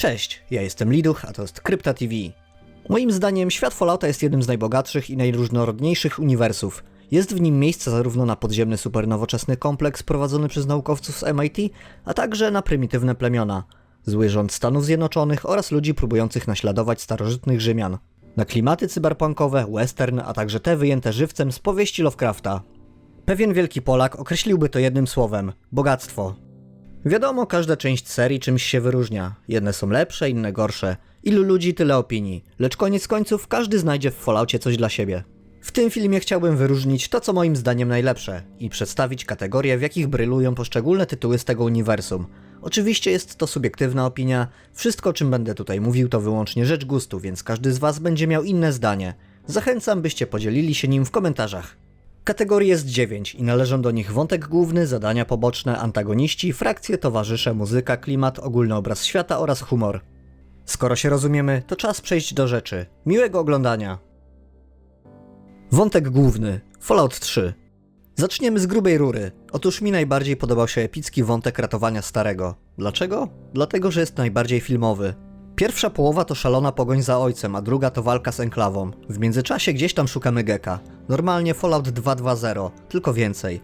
Cześć, ja jestem Liduch, a to jest Krypta TV. Moim zdaniem świat Fallouta jest jednym z najbogatszych i najróżnorodniejszych uniwersów. Jest w nim miejsce zarówno na podziemny supernowoczesny kompleks prowadzony przez naukowców z MIT, a także na prymitywne plemiona, zły rząd Stanów Zjednoczonych oraz ludzi próbujących naśladować starożytnych Rzymian. Na klimaty cyberpunkowe, western, a także te wyjęte żywcem z powieści Lovecrafta. Pewien wielki Polak określiłby to jednym słowem bogactwo. Wiadomo, każda część serii czymś się wyróżnia. Jedne są lepsze, inne gorsze. Ilu ludzi, tyle opinii. Lecz koniec końców każdy znajdzie w Falloutie coś dla siebie. W tym filmie chciałbym wyróżnić to, co moim zdaniem najlepsze i przedstawić kategorie, w jakich brylują poszczególne tytuły z tego uniwersum. Oczywiście jest to subiektywna opinia, wszystko o czym będę tutaj mówił to wyłącznie rzecz gustu, więc każdy z Was będzie miał inne zdanie. Zachęcam, byście podzielili się nim w komentarzach. Kategorii jest 9 i należą do nich wątek główny, zadania poboczne, antagoniści, frakcje, towarzysze, muzyka, klimat, ogólny obraz świata oraz humor. Skoro się rozumiemy, to czas przejść do rzeczy. Miłego oglądania. Wątek główny. Fallout 3. Zaczniemy z grubej rury. Otóż mi najbardziej podobał się epicki wątek ratowania starego. Dlaczego? Dlatego, że jest najbardziej filmowy. Pierwsza połowa to szalona pogoń za ojcem, a druga to walka z enklawą. W międzyczasie gdzieś tam szukamy Geka. Normalnie Fallout 2.2.0, tylko więcej.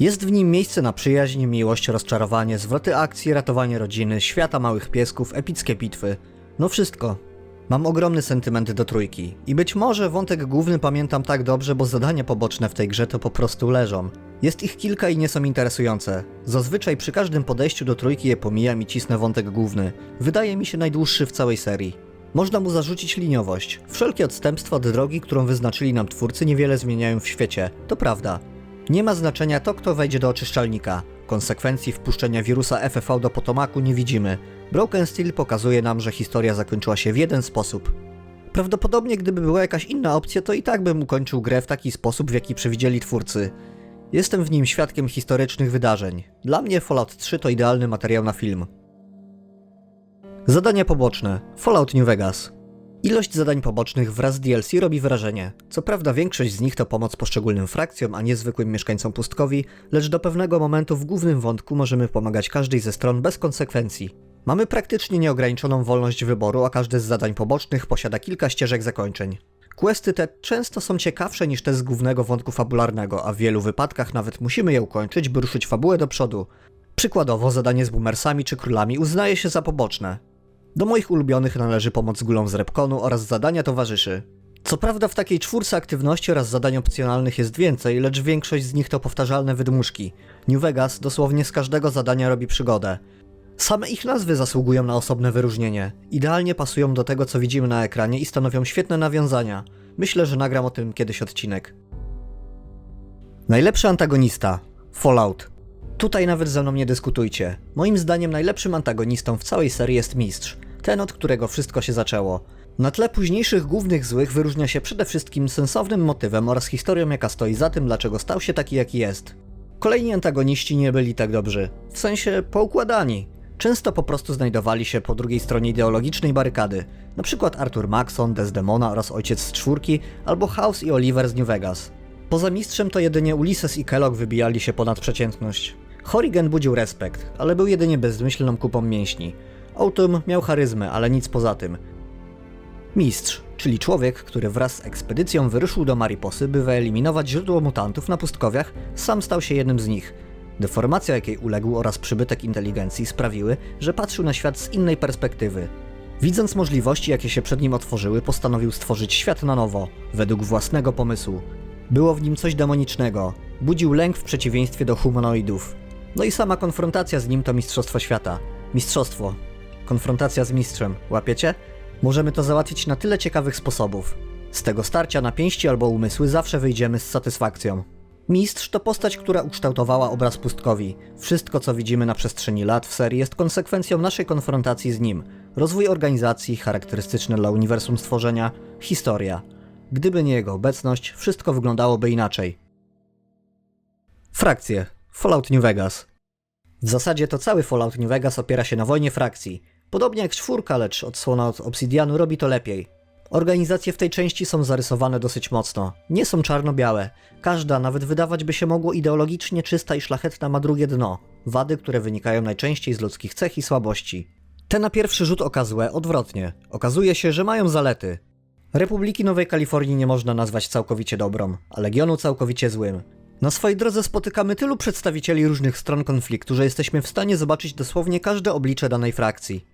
Jest w nim miejsce na przyjaźń, miłość, rozczarowanie, zwroty akcji, ratowanie rodziny, świata małych piesków, epickie bitwy. No wszystko. Mam ogromny sentyment do trójki. I być może wątek główny pamiętam tak dobrze, bo zadania poboczne w tej grze to po prostu leżą. Jest ich kilka i nie są interesujące. Zazwyczaj przy każdym podejściu do trójki je pomijam i cisnę wątek główny. Wydaje mi się najdłuższy w całej serii. Można mu zarzucić liniowość. Wszelkie odstępstwa od drogi, którą wyznaczyli nam twórcy, niewiele zmieniają w świecie. To prawda. Nie ma znaczenia to, kto wejdzie do oczyszczalnika. Konsekwencji wpuszczenia wirusa FFV do Potomaku nie widzimy. Broken Steel pokazuje nam, że historia zakończyła się w jeden sposób. Prawdopodobnie gdyby była jakaś inna opcja, to i tak bym ukończył grę w taki sposób, w jaki przewidzieli twórcy. Jestem w nim świadkiem historycznych wydarzeń. Dla mnie Fallout 3 to idealny materiał na film. Zadania poboczne. Fallout New Vegas. Ilość zadań pobocznych wraz z DLC robi wrażenie. Co prawda większość z nich to pomoc poszczególnym frakcjom, a nie zwykłym mieszkańcom pustkowi, lecz do pewnego momentu w głównym wątku możemy pomagać każdej ze stron bez konsekwencji. Mamy praktycznie nieograniczoną wolność wyboru, a każde z zadań pobocznych posiada kilka ścieżek zakończeń. Questy te często są ciekawsze niż te z głównego wątku fabularnego, a w wielu wypadkach nawet musimy je ukończyć, by ruszyć fabułę do przodu. Przykładowo zadanie z boomersami czy królami uznaje się za poboczne. Do moich ulubionych należy pomoc gulom z Repkonu oraz zadania towarzyszy. Co prawda w takiej czwórce aktywności oraz zadań opcjonalnych jest więcej, lecz większość z nich to powtarzalne wydmuszki. New Vegas dosłownie z każdego zadania robi przygodę. Same ich nazwy zasługują na osobne wyróżnienie. Idealnie pasują do tego, co widzimy na ekranie i stanowią świetne nawiązania. Myślę, że nagram o tym kiedyś odcinek. Najlepszy antagonista Fallout. Tutaj nawet ze mną nie dyskutujcie. Moim zdaniem najlepszym antagonistą w całej serii jest Mistrz, ten od którego wszystko się zaczęło. Na tle późniejszych głównych złych wyróżnia się przede wszystkim sensownym motywem oraz historią jaka stoi za tym, dlaczego stał się taki jaki jest. Kolejni antagoniści nie byli tak dobrzy, w sensie poukładani. Często po prostu znajdowali się po drugiej stronie ideologicznej barykady, przykład Arthur Maxon, Desdemona oraz Ojciec z Czwórki, albo House i Oliver z New Vegas. Poza mistrzem to jedynie Ulysses i Kellogg wybijali się ponad przeciętność. Horrigan budził respekt, ale był jedynie bezmyślną kupą mięśni. Autumn miał charyzmę, ale nic poza tym. Mistrz, czyli człowiek, który wraz z ekspedycją wyruszył do Mariposy, by wyeliminować źródło mutantów na pustkowiach, sam stał się jednym z nich. Deformacja, jakiej uległ oraz przybytek inteligencji sprawiły, że patrzył na świat z innej perspektywy. Widząc możliwości, jakie się przed nim otworzyły, postanowił stworzyć świat na nowo, według własnego pomysłu. Było w nim coś demonicznego, budził lęk w przeciwieństwie do humanoidów. No i sama konfrontacja z nim to mistrzostwo świata. Mistrzostwo. Konfrontacja z mistrzem, łapiecie? Możemy to załatwić na tyle ciekawych sposobów. Z tego starcia na pięści albo umysły zawsze wyjdziemy z satysfakcją. Mistrz to postać, która ukształtowała obraz pustkowi. Wszystko, co widzimy na przestrzeni lat w serii, jest konsekwencją naszej konfrontacji z nim. Rozwój organizacji, charakterystyczne dla uniwersum stworzenia, historia. Gdyby nie jego obecność, wszystko wyglądałoby inaczej. Frakcje. Fallout New Vegas. W zasadzie to cały Fallout New Vegas opiera się na wojnie frakcji. Podobnie jak czwórka, lecz odsłona od Obsidianu robi to lepiej. Organizacje w tej części są zarysowane dosyć mocno. Nie są czarno-białe. Każda, nawet wydawać by się mogło ideologicznie czysta i szlachetna, ma drugie dno. Wady, które wynikają najczęściej z ludzkich cech i słabości. Te na pierwszy rzut oka złe, odwrotnie. Okazuje się, że mają zalety. Republiki Nowej Kalifornii nie można nazwać całkowicie dobrą, a Legionu całkowicie złym. Na swojej drodze spotykamy tylu przedstawicieli różnych stron konfliktu, że jesteśmy w stanie zobaczyć dosłownie każde oblicze danej frakcji.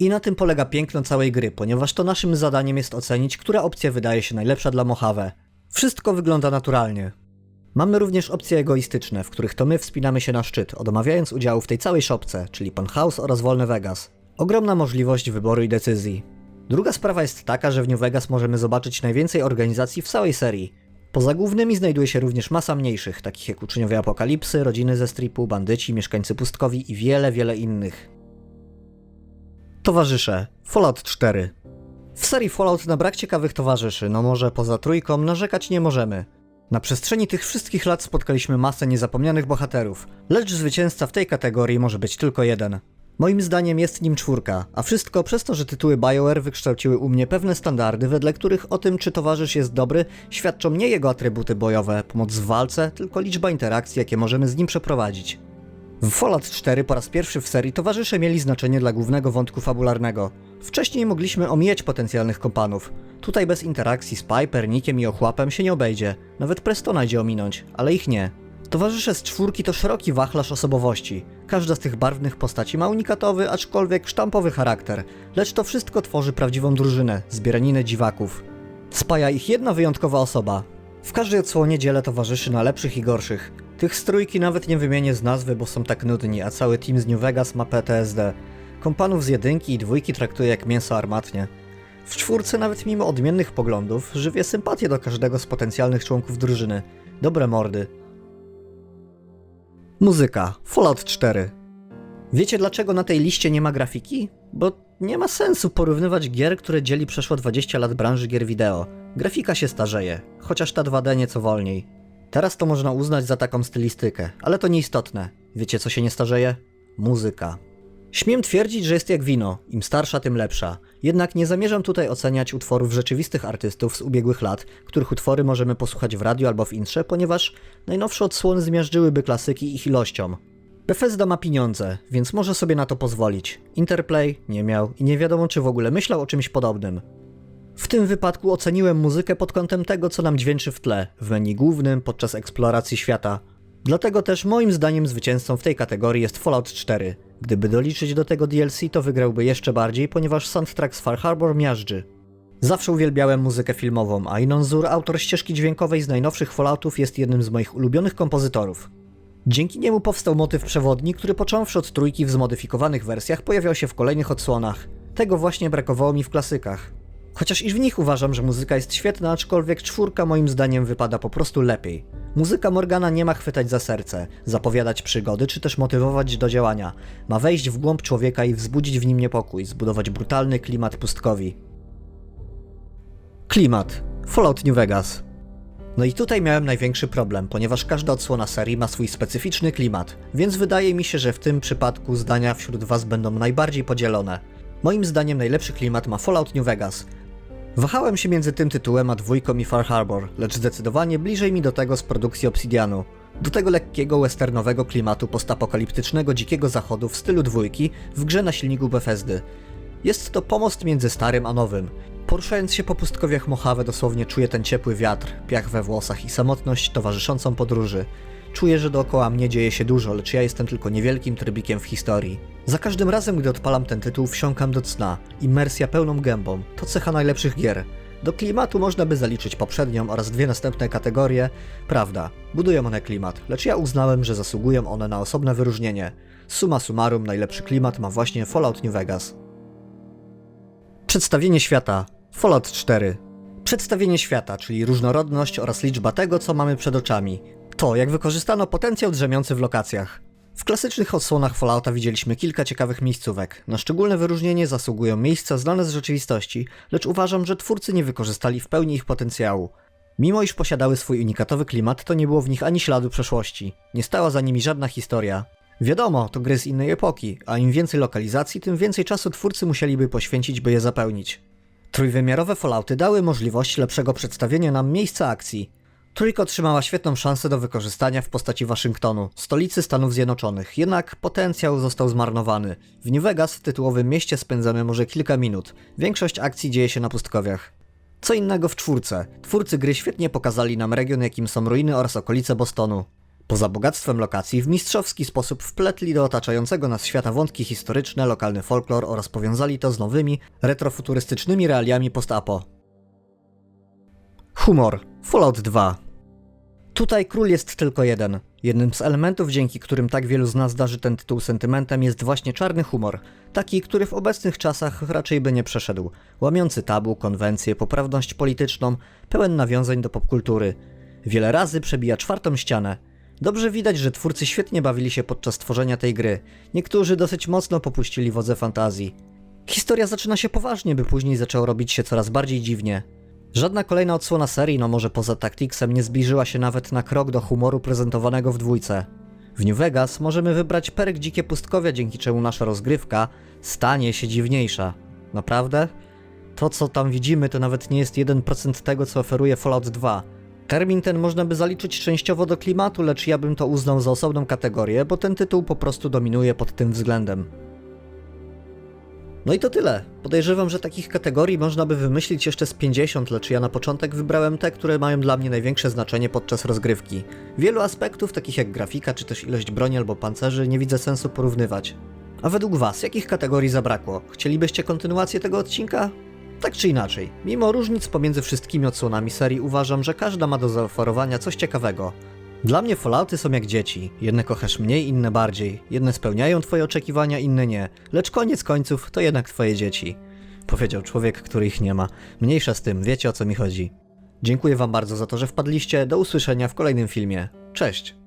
I na tym polega piękno całej gry, ponieważ to naszym zadaniem jest ocenić, która opcja wydaje się najlepsza dla Mojave. Wszystko wygląda naturalnie. Mamy również opcje egoistyczne, w których to my wspinamy się na szczyt, odmawiając udziału w tej całej szopce, czyli Penthouse oraz Wolne Vegas. Ogromna możliwość wyboru i decyzji. Druga sprawa jest taka, że w New Vegas możemy zobaczyć najwięcej organizacji w całej serii. Poza głównymi znajduje się również masa mniejszych, takich jak Uczniowie Apokalipsy, Rodziny ze Stripu, Bandyci, Mieszkańcy Pustkowi i wiele, wiele innych. Towarzysze. Fallout 4. W serii Fallout na brak ciekawych towarzyszy, no może poza trójką, narzekać nie możemy. Na przestrzeni tych wszystkich lat spotkaliśmy masę niezapomnianych bohaterów, lecz zwycięzca w tej kategorii może być tylko jeden. Moim zdaniem jest nim czwórka, a wszystko przez to, że tytuły BioWare wykształciły u mnie pewne standardy, wedle których o tym, czy towarzysz jest dobry, świadczą nie jego atrybuty bojowe, pomoc w walce, tylko liczba interakcji, jakie możemy z nim przeprowadzić. W Fallout 4 po raz pierwszy w serii towarzysze mieli znaczenie dla głównego wątku fabularnego. Wcześniej mogliśmy omijać potencjalnych kompanów. Tutaj bez interakcji z Piper, Nickiem i Ochłapem się nie obejdzie. Nawet Prestona idzie ominąć, ale ich nie. Towarzysze z czwórki to szeroki wachlarz osobowości. Każda z tych barwnych postaci ma unikatowy, aczkolwiek sztampowy charakter, lecz to wszystko tworzy prawdziwą drużynę, zbieraninę dziwaków. Spaja ich jedna wyjątkowa osoba. W każdej odsłonie dzielę towarzyszy na lepszych i gorszych. Tych z trójki nawet nie wymienię z nazwy, bo są tak nudni, a cały team z New Vegas ma PTSD. Kompanów z jedynki i dwójki traktuję jak mięso armatnie. W czwórce nawet mimo odmiennych poglądów żywię sympatię do każdego z potencjalnych członków drużyny. Dobre mordy. Muzyka. Fallout 4. Wiecie dlaczego na tej liście nie ma grafiki? Bo nie ma sensu porównywać gier, które dzieli przeszło 20 lat branży gier wideo. Grafika się starzeje, chociaż ta 2D nieco wolniej. Teraz to można uznać za taką stylistykę, ale to nieistotne. Wiecie co się nie starzeje? Muzyka. Śmiem twierdzić, że jest jak wino, im starsza, tym lepsza. Jednak nie zamierzam tutaj oceniać utworów rzeczywistych artystów z ubiegłych lat, których utwory możemy posłuchać w radiu albo w intrze, ponieważ najnowsze odsłony zmiażdżyłyby klasyki ich ilością. Bethesda ma pieniądze, więc może sobie na to pozwolić. Interplay nie miał i nie wiadomo czy w ogóle myślał o czymś podobnym. W tym wypadku oceniłem muzykę pod kątem tego, co nam dźwięczy w tle, w menu głównym, podczas eksploracji świata. Dlatego też moim zdaniem zwycięzcą w tej kategorii jest Fallout 4. Gdyby doliczyć do tego DLC, to wygrałby jeszcze bardziej, ponieważ soundtrack z Far Harbor miażdży. Zawsze uwielbiałem muzykę filmową, a Inon Zur, autor ścieżki dźwiękowej z najnowszych Falloutów, jest jednym z moich ulubionych kompozytorów. Dzięki niemu powstał motyw przewodni, który począwszy od trójki w zmodyfikowanych wersjach pojawiał się w kolejnych odsłonach. Tego właśnie brakowało mi w klasykach. Chociaż i w nich uważam, że muzyka jest świetna, aczkolwiek czwórka moim zdaniem wypada po prostu lepiej. Muzyka Morgana nie ma chwytać za serce, zapowiadać przygody czy też motywować do działania. Ma wejść w głąb człowieka i wzbudzić w nim niepokój, zbudować brutalny klimat pustkowi. Klimat. Fallout New Vegas. No i tutaj miałem największy problem, ponieważ każda odsłona serii ma swój specyficzny klimat, więc wydaje mi się, że w tym przypadku zdania wśród Was będą najbardziej podzielone. Moim zdaniem najlepszy klimat ma Fallout New Vegas. Wahałem się między tym tytułem a dwójką i Far Harbor, lecz zdecydowanie bliżej mi do tego z produkcji Obsidianu. Do tego lekkiego westernowego klimatu postapokaliptycznego dzikiego zachodu w stylu dwójki w grze na silniku Bethesdy. Jest to pomost między starym a nowym. Poruszając się po pustkowiach Mojave dosłownie czuję ten ciepły wiatr, piach we włosach i samotność towarzyszącą podróży. Czuję, że dookoła mnie dzieje się dużo, lecz ja jestem tylko niewielkim trybikiem w historii. Za każdym razem, gdy odpalam ten tytuł, wsiąkam do cna. Immersja pełną gębą. To cecha najlepszych gier. Do klimatu można by zaliczyć poprzednią oraz dwie następne kategorie. Prawda, budują one klimat, lecz ja uznałem, że zasługują one na osobne wyróżnienie. Summa summarum, najlepszy klimat ma właśnie Fallout New Vegas. Przedstawienie świata. Fallout 4. Przedstawienie świata, czyli różnorodność oraz liczba tego, co mamy przed oczami. To, jak wykorzystano potencjał drzemiący w lokacjach. W klasycznych odsłonach Fallouta widzieliśmy kilka ciekawych miejscówek. Na szczególne wyróżnienie zasługują miejsca znane z rzeczywistości, lecz uważam, że twórcy nie wykorzystali w pełni ich potencjału. Mimo iż posiadały swój unikatowy klimat, to nie było w nich ani śladu przeszłości. Nie stała za nimi żadna historia. Wiadomo, to gry z innej epoki, a im więcej lokalizacji, tym więcej czasu twórcy musieliby poświęcić, by je zapełnić. Trójwymiarowe Fallouty dały możliwość lepszego przedstawienia nam miejsca akcji. Trójka otrzymała świetną szansę do wykorzystania w postaci Waszyngtonu, stolicy Stanów Zjednoczonych, jednak potencjał został zmarnowany. W New Vegas, w tytułowym mieście, spędzamy może kilka minut. Większość akcji dzieje się na pustkowiach. Co innego w czwórce. Twórcy gry świetnie pokazali nam region, jakim są ruiny oraz okolice Bostonu. Poza bogactwem lokacji, w mistrzowski sposób wpletli do otaczającego nas świata wątki historyczne, lokalny folklor oraz powiązali to z nowymi, retrofuturystycznymi realiami post-apo. Humor. Fallout 2. Tutaj król jest tylko jeden. Jednym z elementów, dzięki którym tak wielu z nas darzy ten tytuł sentymentem, jest właśnie czarny humor. Taki, który w obecnych czasach raczej by nie przeszedł. Łamiący tabu, konwencje, poprawność polityczną, pełen nawiązań do popkultury. Wiele razy przebija czwartą ścianę. Dobrze widać, że twórcy świetnie bawili się podczas tworzenia tej gry. Niektórzy dosyć mocno popuścili wodze fantazji. Historia zaczyna się poważnie, by później zaczęło robić się coraz bardziej dziwnie. Żadna kolejna odsłona serii, no może poza Tacticsem, nie zbliżyła się nawet na krok do humoru prezentowanego w dwójce. W New Vegas możemy wybrać perk Dzikie Pustkowia, dzięki czemu nasza rozgrywka stanie się dziwniejsza. Naprawdę? To, co tam widzimy, to nawet nie jest 1% tego, co oferuje Fallout 2. Termin ten można by zaliczyć częściowo do klimatu, lecz ja bym to uznał za osobną kategorię, bo ten tytuł po prostu dominuje pod tym względem. No i to tyle. Podejrzewam, że takich kategorii można by wymyślić jeszcze z 50, lecz ja na początek wybrałem te, które mają dla mnie największe znaczenie podczas rozgrywki. Wielu aspektów, takich jak grafika czy też ilość broni albo pancerzy, nie widzę sensu porównywać. A według Was, jakich kategorii zabrakło? Chcielibyście kontynuację tego odcinka? Tak czy inaczej, mimo różnic pomiędzy wszystkimi odsłonami serii uważam, że każda ma do zaoferowania coś ciekawego. Dla mnie Fallouty są jak dzieci. Jedne kochasz mniej, inne bardziej. Jedne spełniają twoje oczekiwania, inne nie. Lecz koniec końców to jednak twoje dzieci. Powiedział człowiek, który ich nie ma. Mniejsza z tym, wiecie o co mi chodzi. Dziękuję wam bardzo za to, że wpadliście. Do usłyszenia w kolejnym filmie. Cześć!